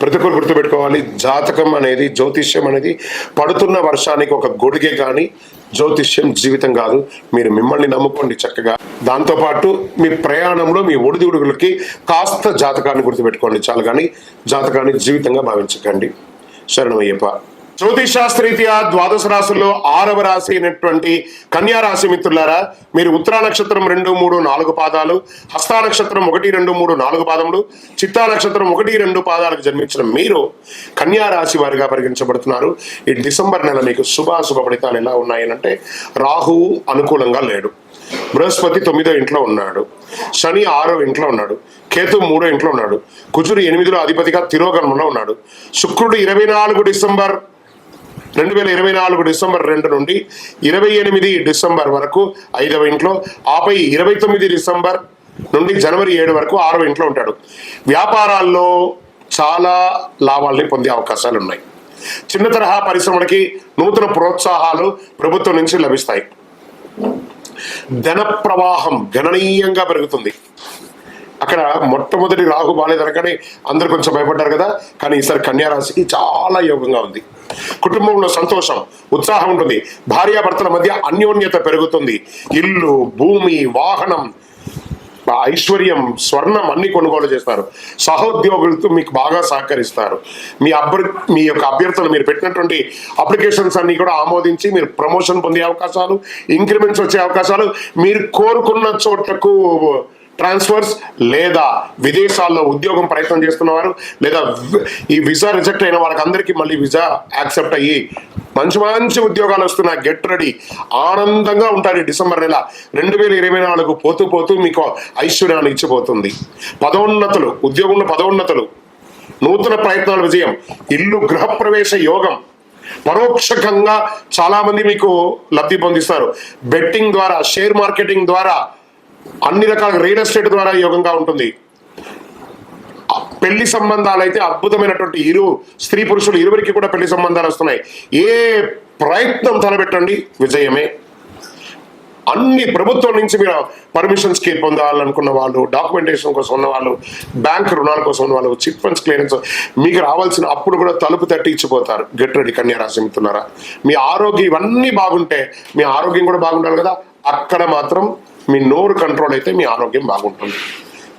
ప్రతి ఒక్కరు గుర్తుపెట్టుకోవాలి. జాతకం అనేది జ్యోతిష్యం అనేది పడుతున్న వర్షానికి ఒక గొడుగే కానీ జ్యోతిష్యం జీవితం కాదు. మీరు మిమ్మల్ని నమ్ముకోండి చక్కగా. దాంతోపాటు మీ ప్రయాణంలో మీ ఒడిదుడుగులకి కాస్త జాతకాన్ని గుర్తుపెట్టుకోండి చాలు కానీ జాతకాన్ని జీవితంగా భావించకండి. శరణమయ్యప్ప. జ్యోతిషాస్త్రీత్యా ద్వాదశ రాశుల్లో ఆరవ రాశి అయినటువంటి కన్యా రాశి మిత్రులారా మీరు ఉత్తరా నక్షత్రం రెండు మూడు నాలుగు పాదాలు హస్తా నక్షత్రం ఒకటి రెండు మూడు నాలుగు పాదములు చిత్తా నక్షత్రం ఒకటి రెండు పాదాలకు జన్మించిన మీరు కన్యా రాశి వారిగా పరిగణించబడుతున్నారు. ఈ డిసెంబర్ నెల మీకు శుభాశుభ ఫలితాలు ఎలా ఉన్నాయనంటే రాహువు అనుకూలంగా లేడు. బృహస్పతి తొమ్మిదో ఇంట్లో ఉన్నాడు. శని ఆరో ఇంట్లో ఉన్నాడు. కేతు మూడో ఇంట్లో ఉన్నాడు. కుజుడు ఎనిమిదిలో అధిపతిగా తిరోగమనంలో ఉన్నాడు. శుక్రుడు ఇరవై నాలుగు డిసెంబర్ రెండు వేల ఇరవై నాలుగు డిసెంబర్ రెండు నుండి ఇరవై ఎనిమిది డిసెంబర్ వరకు ఐదవ ఇంట్లో ఆపై ఇరవై తొమ్మిది డిసెంబర్ నుండి జనవరి ఏడు వరకు ఆరవ ఇంట్లో ఉంటాడు. వ్యాపారాల్లో చాలా లాభాలని పొందే అవకాశాలు ఉన్నాయి. చిన్న తరహా పరిశ్రమలకి నూతన ప్రోత్సాహాలు ప్రభుత్వం నుంచి లభిస్తాయి. ధన ప్రవాహం గణనీయంగా పెరుగుతుంది. అక్కడ మొట్టమొదటి రాహు బాలేదనగానే అందరు కొంచెం భయపడ్డారు కదా. కానీ ఈసారి కన్యారాశికి చాలా యోగంగా ఉంది. కుటుంబంలో సంతోషం ఉత్సాహం ఉంటుంది. భార్యాభర్తల మధ్య అన్యోన్యత పెరుగుతుంది. ఇల్లు భూమి వాహనం ఐశ్వర్యం స్వర్ణం అన్ని కొనుగోలు చేస్తారు. సహోద్యోగులతో మీకు బాగా సహకరిస్తారు. మీ అభ్యర్ మీ యొక్క అభ్యర్థులు మీరు పెట్టినటువంటి అప్లికేషన్స్ అన్ని కూడా ఆమోదించి మీరు ప్రమోషన్ పొందే అవకాశాలు ఇంక్రిమెంట్స్ వచ్చే అవకాశాలు మీరు కోరుకున్న చోట్లకు ట్రాన్స్ఫర్స్ లేదా విదేశాల్లో ఉద్యోగం ప్రయత్నం చేస్తున్నవారు లేదా ఈ వీసా రిజెక్ట్ అయిన వాళ్ళకందరికీ మళ్ళీ వీసా యాక్సెప్ట్ అయ్యి మంచి మంచి ఉద్యోగాలు వస్తున్నాయి గెట్ రెడీ ఆనందంగా ఉంటారు డిసెంబర్ నెల. రెండు వేల ఇరవై నాలుగు పోతూ పోతూ మీకు ఐశ్వర్యాన్ని ఇచ్చిపోతుంది. పదోన్నతులు ఉద్యోగంలో పదోన్నతులు. నూతన ప్రయత్నాల విజయం. ఇల్లు గృహప్రవేశ యోగం. పరోక్షకంగా చాలామంది మీకు లబ్ధి పొందిస్తారు. బెట్టింగ్ ద్వారా షేర్ మార్కెటింగ్ ద్వారా అన్ని రకాల రియల్ ఎస్టేట్ ద్వారా యోగంగా ఉంటుంది. పెళ్ళి సంబంధాలు అయితే అద్భుతమైనటువంటి ఇరు స్త్రీ పురుషులు ఇరువురికి కూడా పెళ్ళి సంబంధాలు వస్తున్నాయి. ఏ ప్రయత్నం తలబెట్టండి విజయమే. అన్ని ప్రభుత్వం నుంచి మీరు పర్మిషన్ స్కీమ్ పొందాలనుకున్న వాళ్ళు డాక్యుమెంటేషన్ కోసం ఉన్న వాళ్ళు బ్యాంక్ రుణాల కోసం ఉన్న వాళ్ళు చిట్ ఫండ్స్ క్లియరెన్స్ మీకు రావాల్సిన అప్పుడు కూడా తలుపు తట్టి ఇచ్చిపోతారు. గెట్ రెడీ కన్యారాశి మీ ఆరోగ్యం ఇవన్నీ బాగుంటే మీ ఆరోగ్యం కూడా బాగుండాలి కదా? అక్కడ మాత్రం మీ నోరు కంట్రోల్ అయితే మీ ఆరోగ్యం బాగుంటుంది.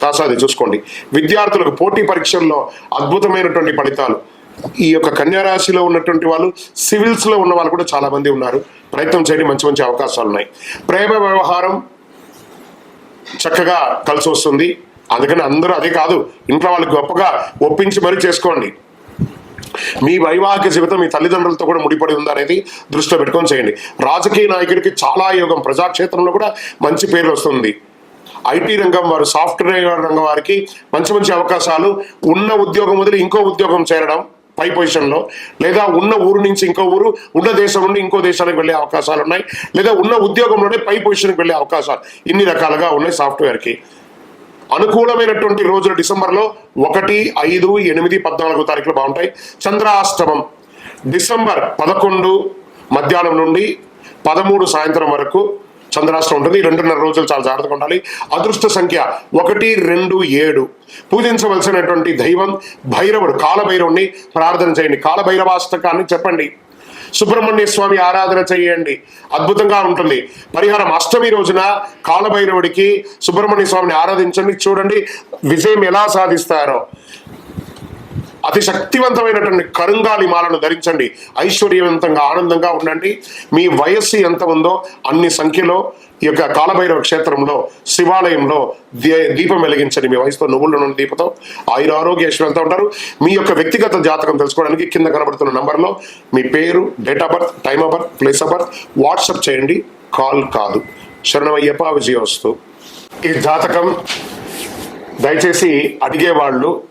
కాస్త అది చూసుకోండి. విద్యార్థులకు పోటీ పరీక్షల్లో అద్భుతమైనటువంటి ఫలితాలు. ఈ యొక్క కన్యారాశిలో ఉన్నటువంటి వాళ్ళు సివిల్స్లో ఉన్న వాళ్ళు కూడా చాలా మంది ఉన్నారు. ప్రయత్నం చేయడం మంచి మంచి అవకాశాలు ఉన్నాయి ప్రేమ వ్యవహారం చక్కగా కలిసి వస్తుంది. అందుకని అందరూ అదే కాదు ఇంట్లో వాళ్ళకి గొప్పగా ఒప్పించి మరీ చేసుకోండి. మీ వైవాహిక జీవితం మీ తల్లిదండ్రులతో కూడా ముడిపడి ఉందనేది దృష్టిలో పెట్టుకొని చేయండి. రాజకీయ నాయకుడికి చాలా యోగం ప్రజాక్షేత్రంలో కూడా మంచి పేరు వస్తుంది. ఐటీ రంగం వారు సాఫ్ట్వేర్ రంగం వారికి మంచి మంచి అవకాశాలు. ఉన్న ఉద్యోగం వదిలి ఇంకో ఉద్యోగం చేరడం పై పొజిషన్లో లేదా ఉన్న ఊరు నుంచి ఇంకో ఊరు ఉన్న దేశం నుండి ఇంకో దేశానికి వెళ్ళే అవకాశాలు ఉన్నాయి. లేదా ఉన్న ఉద్యోగంలోనే పై పొజిషన్కి వెళ్ళే అవకాశాలు. ఇన్ని రకాలుగా ఉన్నాయి సాఫ్ట్వేర్కి. అనుకూలమైనటువంటి రోజులు డిసెంబర్లో ఒకటి ఐదు ఎనిమిది పద్నాలుగు తారీఖులు బాగుంటాయి. చంద్రాష్టమం డిసెంబర్ పదకొండు మధ్యాహ్నం నుండి పదమూడు సాయంత్రం వరకు చంద్రాష్టం ఉంటుంది. రెండున్నర రోజులు చాలా జాగ్రత్తగా ఉండాలి. అదృష్ట సంఖ్య ఒకటి రెండు ఏడు. పూజించవలసినటువంటి దైవం భైరవుడు కాలభైరవుణ్ణి ప్రార్థన చేయండి. కాలభైరవాష్టకాన్ని చెప్పండి. సుబ్రహ్మణ్య స్వామి ఆరాధన చేయండి. అద్భుతంగా ఉంటుంది. పరిహారం అష్టమి రోజున కాలభైరవుడికి సుబ్రహ్మణ్య స్వామిని ఆరాధించండి. చూడండి విజయం ఎలా సాధిస్తారో. అతి శక్తివంతమైనటువంటి కరుంగాలి మాలను ధరించండి. ఐశ్వర్యవంతంగా ఆనందంగా ఉండండి. మీ వయస్సు ఎంత ఉందో అన్ని సంఖ్యలో ఈ యొక్క కాలభైరవ క్షేత్రంలో శివాలయంలో దీ- దీపం వెలిగించండి. మీ వయసుతో నువ్వుల నుండి దీపతో ఆయుర ఆరోగ్య ఐశ్వర్యంతో ఉంటారు. మీ యొక్క వ్యక్తిగత జాతకం తెలుసుకోవడానికి కింద కనబడుతున్న నంబర్లో మీ పేరు date of birth time of birth place of birth WhatsApp చేయండి. కాల్ కాదు. శరణమయ్యప్ప విజయోస్తు. ఈ జాతకం దయచేసి అడిగేవాళ్ళు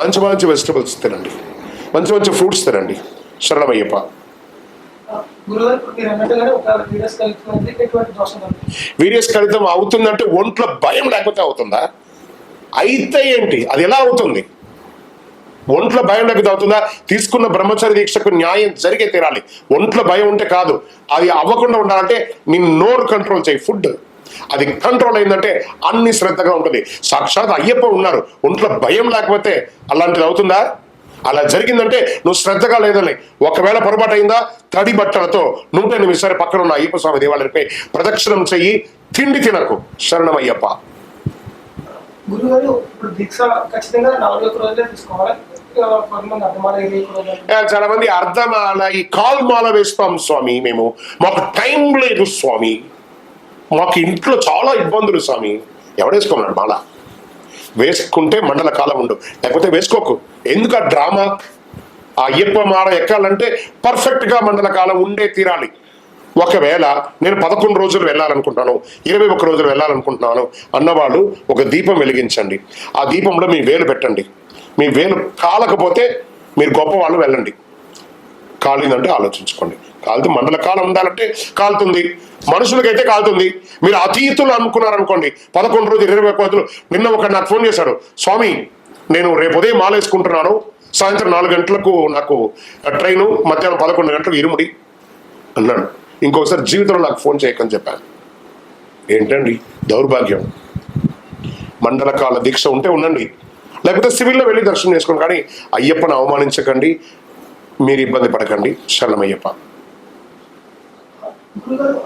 మంచి మంచి వెజిటబుల్స్ తినండి. మంచి మంచి ఫ్రూట్స్ తినండి. శరణమయ్యప్ప వీరియస్ కలితం అవుతుందంటే ఒంట్లో భయం లేకపోతే అవుతుందా? అయితే ఏంటి? అది ఎలా అవుతుంది? ఒంట్లో భయం లేకపోతే అవుతుందా? తీసుకున్న బ్రహ్మచర్య దీక్షకు న్యాయం జరిగే తీరాలి. ఒంట్లో భయం ఉంటే కాదు. అది అవ్వకుండా ఉండాలంటే నీ నోరు కంట్రోల్ చేయి. ఫుడ్. అది కంట్రోల్ అయిందంటే అన్ని శ్రద్ధగా ఉంటుంది. సాక్షాత్ అయ్యప్ప ఉన్నారు. ఒంట్లో భయం లేకపోతే అలాంటిది అవుతుందా? అలా జరిగిందంటే నువ్వు శ్రద్ధగా లేదని ఒకవేళ పొరపాటు అయిందా? తడి బట్టలతో నూట ఎనిమిది పక్కన ఉన్న అయ్యప్ప స్వామి దేవాలయంపై ప్రదక్షిణం చెయ్యి తిండి తినకు. రోజులు ఆ, చాలా మంది అర్ధమాల ఈ కాల్ మాల వేస్తాం స్వామి మేము. మాకు టైం లేదు స్వామి. మాకు ఇంట్లో చాలా ఇబ్బందులు స్వామి. ఎవడేసుకోమన్నాడు? మాల. వేసుకుంటే మండల కాలం ఉండు. లేకపోతే వేసుకోకు. ఎందుకు ఆ డ్రామా? ఆ అయ్యప్ప మాల ఎక్కాలంటే పర్ఫెక్ట్గా మండల కాలం ఉండే తీరాలి. ఒకవేళ నేను పదకొండు రోజులు వెళ్ళాలనుకుంటాను ఇరవై ఒక్క రోజులు వెళ్ళాలనుకుంటున్నాను అన్నవాళ్ళు ఒక దీపం వెలిగించండి. ఆ దీపంలో మీ వేలు పెట్టండి. మీ వేలు కాలకపోతే మీరు గొప్ప వాళ్ళు వెళ్ళండి. కాలిందంటే ఆలోచించుకోండి. కాలుతూ మండల కాలం ఉండాలంటే కాలుతుంది. మనుషులకైతే కాలుతుంది. మీరు అతీతులు అనుకున్నారనుకోండి పదకొండు రోజులు ఇరవై రోజులు. నిన్న ఒక నాకు ఫోన్ చేశాడు స్వామి నేను రేపు ఉదయం మాలేసుకుంటున్నాను. సాయంత్రం నాలుగు గంటలకు నాకు ట్రైను మధ్యాహ్నం పదకొండు గంటలకు ఇరుముడి అన్నాడు. ఇంకొకసారి జీవితంలో నాకు ఫోన్ చేయకని చెప్పాను. ఏంటండి? దౌర్భాగ్యం. మండల కాల దీక్ష ఉంటే ఉండండి. లేకపోతే సివిల్లో వెళ్ళి దర్శనం చేసుకోండి. కానీ అయ్యప్పను అవమానించకండి. మీరు ఇబ్బంది పడకండి. శరణమయ్యప్ప.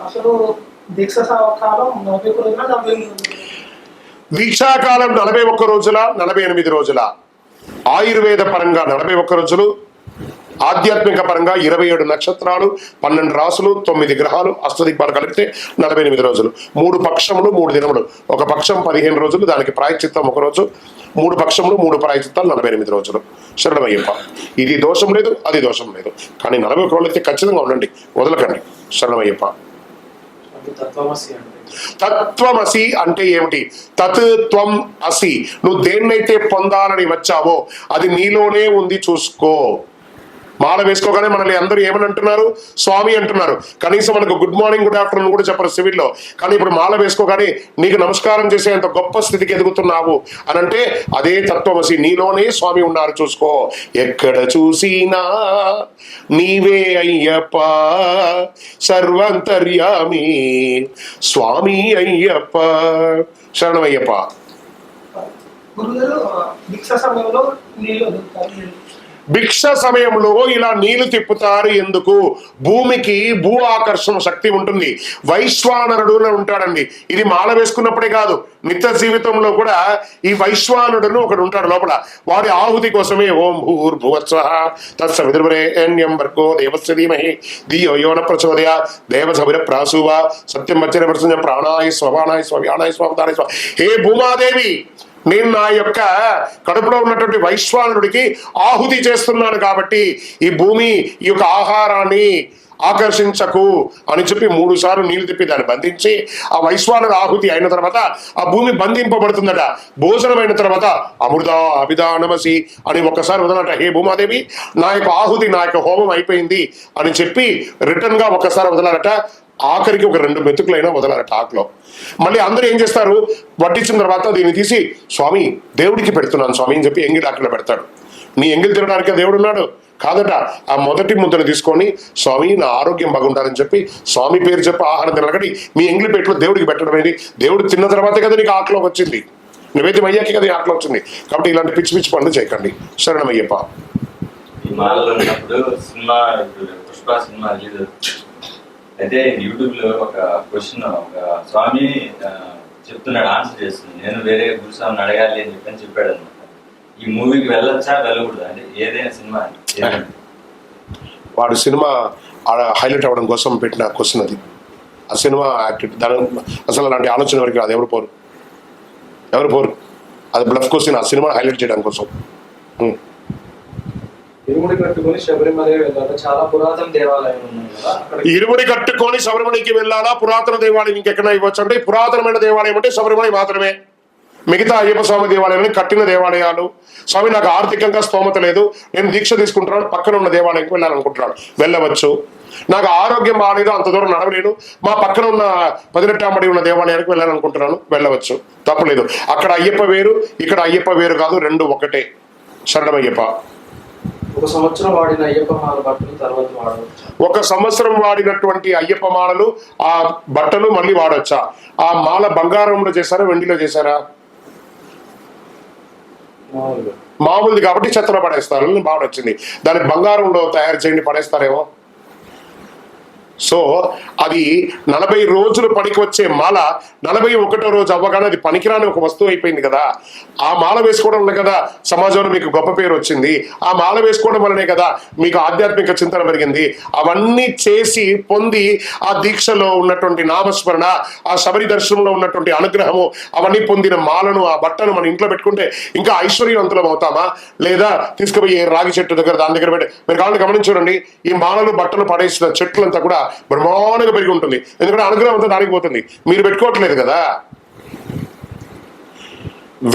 అసలు దీక్ష కాలం నలభై ఒక్క రోజుల నలభై దీక్షాకాలం నలభై ఒక్క రోజుల నలభై ఎనిమిది రోజుల. ఆయుర్వేద పరంగా నలభై ఒక్క రోజులు ఆధ్యాత్మిక పరంగా ఇరవై ఏడు నక్షత్రాలు పన్నెండు రాసులు తొమ్మిది గ్రహాలు అష్టదిక్పాలు కలిపితే నలభై ఎనిమిది రోజులు. మూడు పక్షములు మూడు దినములు. ఒక పక్షం పదిహేను రోజులు దానికి ప్రాయచిత్తం ఒక రోజు. మూడు పక్షములు మూడు ప్రాయచిత్తాలు నలభై ఎనిమిది రోజులు. శరణమయ్యప్ప ఇది దోషం లేదు అది దోషం లేదు. కానీ నలభై ఒక్క రోజులు అయితే ఖచ్చితంగా ఉండండి వదలకండి. శరణమయ్యప్ప. అది తత్వమసి అంటే? తత్వమసి అంటే ఏమిటి? తత్ త్వం అసి. నువ్వు దేన్నైతే పొందాలని వచ్చావో అది నీలోనే ఉంది చూసుకో. మాల వేసుకోగానే మనల్ని అందరూ ఏమని అంటున్నారు? స్వామి అంటున్నారు. కనీసం మనకు గుడ్ మార్నింగ్ గుడ్ ఆఫ్టర్నూన్ కూడా చెప్పరు సివిల్లో. కానీ ఇప్పుడు మాల వేసుకోగానే నీకు నమస్కారం చేసేంత గొప్ప స్థితికి ఎదుగుతున్నావు అని అంటే అదే తత్వమసి నీలోనే స్వామి ఉన్నారు చూసుకో. ఎక్కడ చూసినా నీవే అయ్యప్ప సర్వంతర్యామి. స్వామి అయ్యప్ప. శరణమయ్యప్ప. గురుగారు దీక్ష సమయంలో నీళ్ళు నీళ్ళు. భిక్ష సమయంలో ఇలా నీళ్ళు తిప్పుతారు ఎందుకు? భూమికి భూ ఆకర్షణ శక్తి ఉంటుంది. వైశ్వానరుడు ఉంటాడండి. ఇది మాల వేసుకున్నప్పుడే కాదు. నిత్య జీవితంలో కూడా ఈ వైశ్వానుడును ఒకడు ఉంటాడు లోపల. వాడి ఆహుతి కోసమే ఓం భూర్భువత్స. తత్సవిదుర్వరేణ్యం వర్గో దేవస్య ధీమహి. ధియో యోన ప్రచోదయ. దేవసవిర ప్రాసువ సత్యం వచ్చే ప్రాణాయ స్వమానాయ స్వవ్యానాయ స్వామి స్వ హే భూమాదేవి! నేను నా యొక్క కడుపులో ఉన్నటువంటి వైశ్వానుడికి ఆహుతి చేస్తున్నాను కాబట్టి ఈ భూమి ఈ యొక్క ఆహారాన్ని ఆకర్షించకు అని చెప్పి మూడు సార్లు నీళ్ళు తిప్పి దాన్ని బంధించి ఆ వైశ్వానుడు ఆహుతి అయిన తర్వాత ఆ భూమి బంధింపబడుతుందట. భోజనం అయిన తర్వాత అమృత అభిదానమసి అని ఒక్కసారి వదలట. హే భూమాదేవి నా యొక్క ఆహుతి నా యొక్క హోమం అయిపోయింది అని చెప్పి రిటర్న్గా ఒక్కసారి వదలాలట ఆఖరికి ఒక రెండు మెతుకులైనా వదలాలి ఆకులో మళ్ళీ అందరూ ఏం చేస్తారు? వడ్డించిన తర్వాత దీన్ని తీసి స్వామి దేవుడికి పెడుతున్నాను స్వామి అని చెప్పి ఎంగిల్ ఆకులో పెడతాడు. నీ ఎంగిల్ తినడానికి దేవుడు ఉన్నాడు? కాదట ఆ మొదటి ముద్దను తీసుకొని స్వామి నా ఆరోగ్యం బాగుండాలని చెప్పి స్వామి పేరు చెప్పి ఆహారం తినగడి మీ ఎంగిలి పెట్టులో దేవుడికి పెట్టడం ఏంటి? దేవుడు తిన్న తర్వాతే కదా నీకు ఆకలో వచ్చింది. నివేద్యం అయ్యాక కదా ఈ ఆకలి వచ్చింది. కాబట్టి ఇలాంటి పిచ్చి పిచ్చి పనులు చేయకండి. శరణమయ్యప్ప. సినిమా పుష్ప సినిమా అయితే యూట్యూబ్లో ఒక క్వశ్చన్ ఒక స్వామి చెప్తున్నాడు ఆన్సర్ చేస్తుంది నేను వేరే గురుస్వామిని అడగాలి అని చెప్పని చెప్పాడు అనమాట ఈ మూవీకి వెళ్ళొచ్చా వెళ్ళకూడదు? అంటే ఏదైనా సినిమా వాడు సినిమా హైలైట్ అవ్వడం కోసం పెట్టిన క్వశ్చన్ అది. ఆ సినిమా యాక్టివ్ దాని అసలు అలాంటి ఆలోచన వరకు అది ఎవరు పోరు? ఎవరు పోరు? అది బ్లఫ్ క్వశ్చన్ ఆ సినిమా హైలైట్ చేయడం కోసం. ఇరుముడి కట్టుకొని శబరిమల వెళ్ళాలా. చాలా పురాతన దేవాలయం ఉన్నాయి కదా. ఇరుముడి కట్టుకొని శబరిమలకి వెళ్ళాలా? పురాతన దేవాలయం ఇంకెక్కడ ఇవ్వచ్చు అంటే పురాతనమైన దేవాలయం అంటే శబరిమల మాత్రమే. మిగతా అయ్యప్ప స్వామి దేవాలయాన్ని కట్టిన దేవాలయాలు. స్వామి నాకు ఆర్థికంగా స్తోమత లేదు. నేను దీక్ష తీసుకుంటున్నాను. పక్కన ఉన్న దేవాలయంకి వెళ్ళాలనుకుంటున్నాను. వెళ్ళవచ్చు. నాకు ఆరోగ్యం బాగాలేదు అంత దూరం నడవలేను. మా పక్కన ఉన్న పదినెట్టాంబడి ఉన్న దేవాలయానికి వెళ్ళాలనుకుంటున్నాను. వెళ్ళవచ్చు. తప్పలేదు. అక్కడ అయ్యప్ప వేరు ఇక్కడ అయ్యప్ప వేరు కాదు రెండు ఒకటే. శరణమయ్యప్ప. ఒక సంవత్సరం వాడిన అయ్యప్ప మాల బట్టలు తర్వాత వాడవచ్చు? ఒక సంవత్సరం వాడినటువంటి అయ్యప్ప మాలలు ఆ బట్టలు మళ్ళీ వాడొచ్చా? ఆ మాల బంగారంలో చేశారా వెండిలో చేశారా? మామూలుగా. మామూలుది కాబట్టి చెత్తలో పడేస్తారు బాగా వచ్చింది దానికి బంగారంలో తయారు చేయండి పడేస్తారేమో? సో అది నలభై రోజులు పనికి వచ్చే మాల నలభై ఒకటో రోజు అవ్వగానే అది పనికిరాని ఒక వస్తువు అయిపోయింది కదా. ఆ మాల వేసుకోవడం వల్ల కదా సమాజంలో మీకు గొప్ప పేరు వచ్చింది. ఆ మాల వేసుకోవడం వల్లనే కదా మీకు ఆధ్యాత్మిక చింతన పెరిగింది. అవన్నీ చేసి పొంది ఆ దీక్షలో ఉన్నటువంటి నామస్మరణ ఆ శబరి దర్శనంలో ఉన్నటువంటి అనుగ్రహము అవన్నీ పొందిన మాలను ఆ బట్టను మనం ఇంట్లో పెట్టుకుంటే ఇంకా ఐశ్వర్యవంతులం అవుతామా? లేదా తీసుకుపోయి రాగి చెట్టు దగ్గర దాని దగ్గర పెట్టి మీరు కావాలని గమనించండి ఈ మాలలు బట్టలు పడేసిన చెట్లంతా కూడా బ్రహ్మాండంగా పెరిగి ఉంటుంది. ఎందుకంటే అనుగ్రహం అంతా దానికి పోతుంది. మీరు పెట్టుకోవట్లేదు కదా?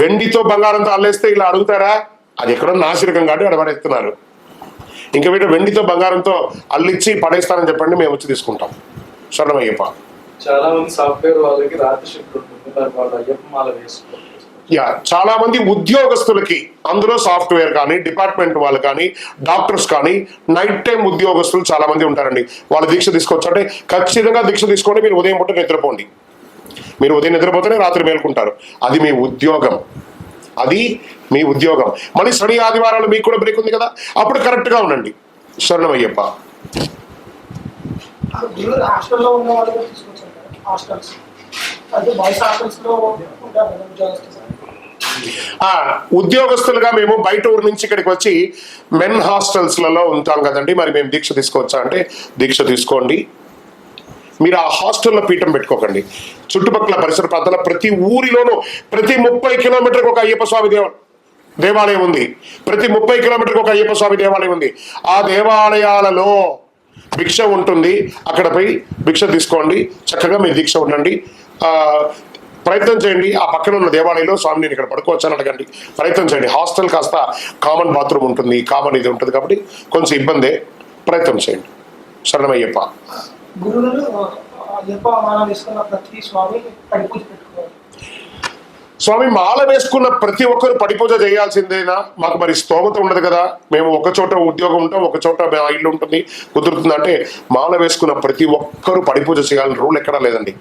వెండితో బంగారంతో అల్లేస్తే ఇలా అడుగుతారా? అది ఎక్కడో నాశనకం కాబట్టి అక్కడ పడేస్తున్నారు ఇంకా వీటి వెండితో బంగారంతో అల్లిచ్చి పడేస్తానని చెప్పండి మేము వచ్చి తీసుకుంటాం. స్వర్ణమయ్యప్ప చాలా మంది సాఫ్ట్వేర్ వాళ్ళకి రాత్రి షిఫ్ట్ ఉంటుంది అయ్యప్ప మాల వేసుకోవాలి యా చాలా మంది ఉద్యోగస్తులకి అందులో సాఫ్ట్వేర్ కానీ డిపార్ట్మెంట్ వాళ్ళు కానీ డాక్టర్స్ కానీ నైట్ టైం ఉద్యోగస్తులు చాలా మంది ఉంటారండి. వాళ్ళు దీక్ష తీసుకోవచ్చు. అంటే ఖచ్చితంగా దీక్ష తీసుకోండి మీరు ఉదయం పూట నిద్రపోండి. మీరు ఉదయం నిద్రపోతేనే రాత్రి మేల్కుంటారు. అది మీ ఉద్యోగం. అది మీ ఉద్యోగం. మళ్ళీ శని ఆదివారాలు మీకు కూడా బ్రేక్ ఉంది కదా? అప్పుడు కరెక్ట్గా ఉండండి. శరణమయ్యప్ప. హాస్టల్స్. అంటే బాయ్స్ హాస్టల్స్లో ఉంటారు ఉద్యోగస్తులు? ఆ ఉద్యోగస్తులుగా మేము బయట ఊరు నుంచి ఇక్కడికి వచ్చి మెన్ హాస్టల్స్లలో ఉంటాం కదండి. మరి మేము దీక్ష తీసుకోవచ్చా అంటే దీక్ష తీసుకోండి. మీరు ఆ హాస్టల్లో పీఠం పెట్టుకోకండి. చుట్టుపక్కల పరిసర ప్రాంతాల ప్రతి ఊరిలోనూ ప్రతి ముప్పై కిలోమీటర్కి ఒక అయ్యప్ప స్వామి దేవ దేవాలయం ఉంది. ప్రతి ముప్పై కిలోమీటర్కి ఒక అయ్యప్ప స్వామి దేవాలయం ఉంది. ఆ దేవాలయాలలో భిక్ష ఉంటుంది. అక్కడ పోయి భిక్ష తీసుకోండి. చక్కగా మీ దీక్ష ఉండండి. ప్రయత్నం చేయండి. ఆ పక్కన ఉన్న దేవాలయంలో స్వామి నేను ఇక్కడ పడుకోవచ్చు అడగండి. ప్రయత్నం చేయండి. హాస్టల్ కాస్త కామన్ బాత్రూమ్ ఉంటుంది. కామన్ ఇది ఉంటుంది కాబట్టి కొంచెం ఇబ్బందే. ప్రయత్నం చేయండి. శరణమయ్యప్ప. గురువులు అయ్యప్ప ప్రతి స్వామి పూజ పెట్టుకోవాలి. స్వామి మాల వేసుకున్న ప్రతి ఒక్కరు పడిపూజ చేయాల్సిందేనా? మాకు మరి స్తోమత ఉండదు కదా. మేము ఒక చోట ఉద్యోగం ఉంటాం ఒక చోట మా ఇల్లు ఉంటుంది కుదురుతుంది అంటే మాల వేసుకున్న ప్రతి ఒక్కరు పడిపూజ చేయాలని రూల్ ఎక్కడా లేదండి.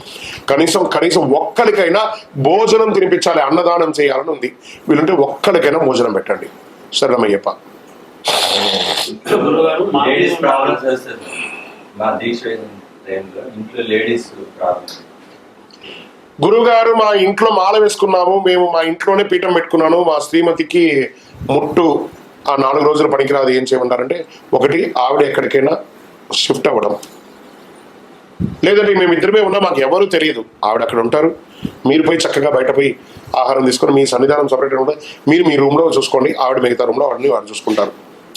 కనీసం కనీసం ఒక్కరికైనా భోజనం తినిపించాలి అన్నదానం చేయాలని ఉంది. వీళ్ళంటే ఒక్కరికైనా భోజనం పెట్టండి. శరణమయ్యప్ప మా దీక్ష టైంలో ఇంట్లో లేడీస్ గురువుగారు మా ఇంట్లో మాల వేసుకున్నాము. మేము మా ఇంట్లోనే పీఠం పెట్టుకున్నాను. మా శ్రీమతికి ముట్టు ఆ నాలుగు రోజులు పనికిరాదు. ఏం చేయమంటారంటే ఒకటి ఆవిడ ఎక్కడికైనా షిఫ్ట్ అవ్వడం. లేదండి మేము ఇద్దరమే ఉన్నా మాకు ఎవరు తెలియదు. ఆవిడ అక్కడ ఉంటారు. మీరు పోయి చక్కగా బయట పోయి ఆహారం తీసుకొని మీ సన్నిధానం సపరేట్గా ఉంటుంది మీరు మీ రూమ్లో చూసుకోండి. ఆవిడ మిగతా రూమ్లో అన్ని వాడు చూసుకుంటారు.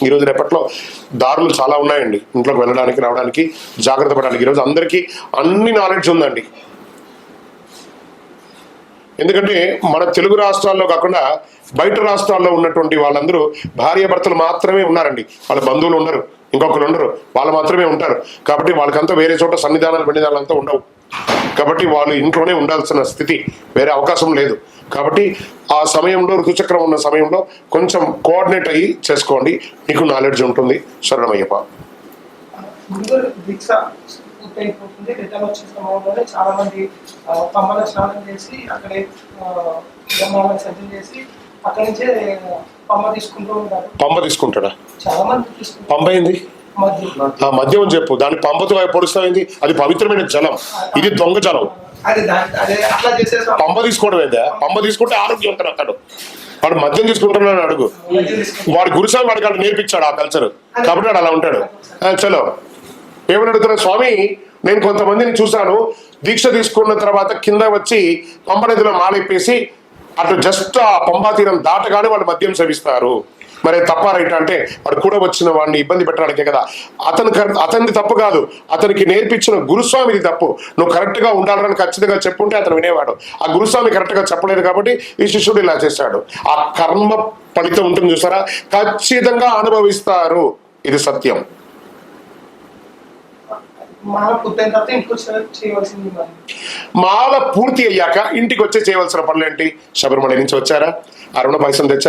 ఈ రోజు రేపట్లో దారులు చాలా ఉన్నాయండి. ఇంట్లోకి వెళ్ళడానికి రావడానికి జాగ్రత్త పడడానికి. ఈరోజు అందరికీ అన్ని నాలెడ్జ్ ఉందండి. ఎందుకంటే మన తెలుగు రాష్ట్రాల్లో కాకుండా బయట రాష్ట్రాల్లో ఉన్నటువంటి వాళ్ళందరూ భార్య భర్తలు మాత్రమే ఉన్నారండి. వాళ్ళ బంధువులు ఉండరు. ఇంకొకరు ఉండరు. వాళ్ళు మాత్రమే ఉంటారు. కాబట్టి వాళ్ళకంతా వేరే చోట సన్నిధానాలు బెన్నిధానాలు ఉండవు. కాబట్టి వాళ్ళు ఇంట్లోనే ఉండాల్సిన స్థితి వేరే అవకాశం లేదు. కాబట్టి ఆ సమయంలో ఋతుచక్రం ఉన్న సమయంలో కొంచెం కోఆర్డినేట్ అయ్యి చేసుకోండి. మీకు నాలెడ్జ్ ఉంటుంది. శరణమయ్యప్ప. దీక్ష పూర్తయిపోతుంది రిటర్న్ వచ్చే సమయంలోనే చాలా మంది ఆ, పంబల స్నానం చేసి అక్కడే బ్రహ్మాండం సజ్జం చేసి అక్కడి నుంచే పంబ తీసుకుంటూ ఉంటారు. పంప తీసుకుంటాడా? చాలా మంది తీసుకుంటారు. పంప ఏంది? మద్యం. అని చెప్పు. దాన్ని పంపతో పొడుస్తాయింది అది పవిత్రమైన జలం. ఇది దొంగ జలం. పంప తీసుకోవడం ఏందా? పంప తీసుకుంటే ఆరోగ్యం ఉంటాడు అతడు వాడు మద్యం తీసుకుంటున్నాడు అడుగు. వాడు గురుస్వామి వాడికి అక్కడ నేర్పించాడు ఆ కల్చర్ కాబట్టి అలా ఉంటాడు. చలో. ఏమని అడుగుతున్నా స్వామి నేను కొంతమందిని చూశాను. దీక్ష తీసుకున్న తర్వాత కింద వచ్చి పంప నదిలో మాలెప్పేసి అటు జస్ట్ ఆ పంబా తీరం దాటగానే వాళ్ళు మద్యం సేవిస్తారు. మరి తప్ప రైట్ అంటే వాడు కూడా వచ్చిన వాడిని ఇబ్బంది పెట్టడానికే కదా. అతను అతనిది తప్పు కాదు. అతనికి నేర్పించిన గురుస్వామిది తప్పు. నువ్వు కరెక్ట్గా ఉండాలని ఖచ్చితంగా చెప్పుంటే అతను వినేవాడు. ఆ గురుస్వామి కరెక్ట్గా చెప్పలేదు కాబట్టి ఈ శిష్యుడు ఇలా చేశాడు. ఆ కర్మ ఫలితం ఉంటుంది చూసారా? ఖచ్చితంగా అనుభవిస్తారు. ఇది సత్యం. మాల పూర్తయిన తర్వాత ఇంటికి వచ్చి చేయవలసింది మాల పూర్తి అయ్యాక ఇంటికి వచ్చి చేయవలసిన పనులు ఏంటి? శబరిమల నుంచి వచ్చారా? అరుణ పైసలు తెచ్చారా?